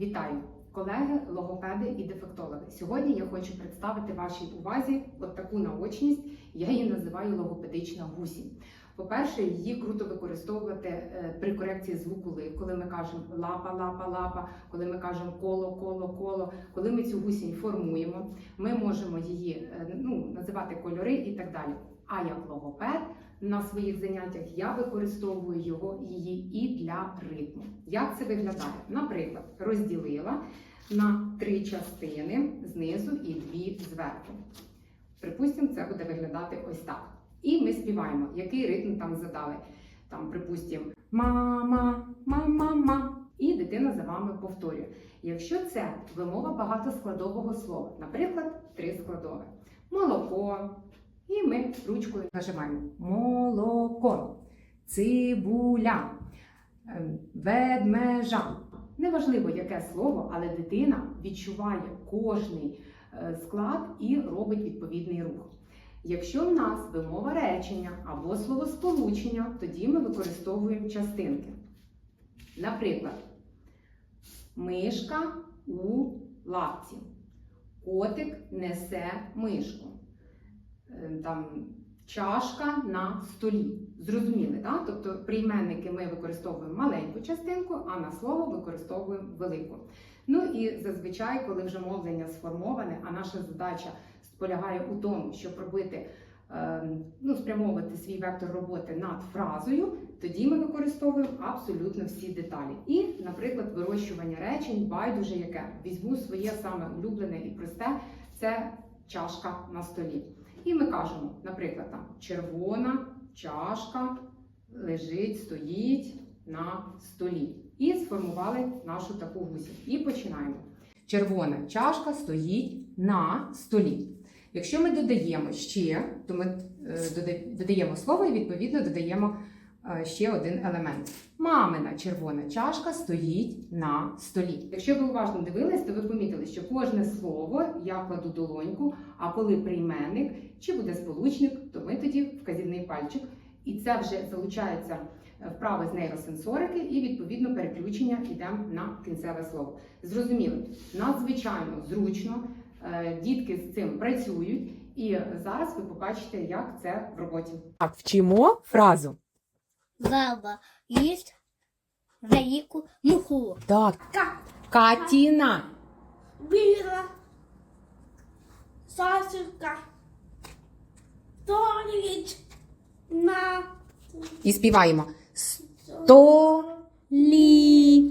Вітаю, колеги, логопеди і дефектологи. Сьогодні я хочу представити вашій увазі от таку наочність. Я її називаю логопедична гусінь. По-перше, її круто використовувати е, при корекції звуку ли, коли ми кажемо лапа, лапа, лапа, коли ми кажемо коло, коло, коло. Коли ми цю гусінь формуємо, ми можемо її е, ну, називати кольори і так далі. А як логопед на своїх заняттях я використовую його її і для ритму. Як це виглядає? Наприклад, розділила на три частини знизу і дві зверху. Припустимо, це буде виглядати ось так. І ми співаємо, який ритм там задали. Там, припустимо, мама, мама, ма. І дитина за вами повторює. Якщо це вимова багатоскладового слова, наприклад, три складове. Молоко. І ми ручкою нажимаємо молоко, цибуля, ем, ведмежа. Неважливо, яке слово, але дитина відчуває кожний е, склад і робить відповідний рух. Якщо в нас вимова речення або словосполучення, тоді ми використовуємо частинки. Наприклад, мишка у лапці, котик несе мишку, там, чашка на столі. Зрозуміли, так? Тобто прийменники ми використовуємо маленьку частинку, а на слово використовуємо велику. Ну і зазвичай, коли вже мовлення сформоване, а наша задача полягає у тому, щоб робити, е, ну, спрямовувати свій вектор роботи над фразою, тоді ми використовуємо абсолютно всі деталі. І, наприклад, вирощування речень, байдуже яке. Візьму своє саме улюблене і просте це чашка на столі. І ми кажемо, наприклад, там червона чашка лежить, стоїть на столі. І сформували нашу таку гусінь. І починаємо. Червона чашка стоїть на столі. Якщо ми додаємо ще, то ми е, додаємо слово і відповідно додаємо ще один елемент. Мамина червона чашка стоїть на столі. Якщо ви уважно дивились, то ви помітили, що кожне слово я кладу долоньку, а коли прийменник чи буде сполучник, то ми тоді вказівний пальчик. І це вже залучається е, вправи з нейросенсорики, і відповідно переключення йдемо на кінцеве слово. Зрозуміли, надзвичайно зручно. е, Дітки з цим працюють, і зараз ви побачите, як це в роботі. Так, вчимо фразу. Баба їсть велику муху. Так. Катіна. Біла сосиска стоїть на І співаємо. Столі.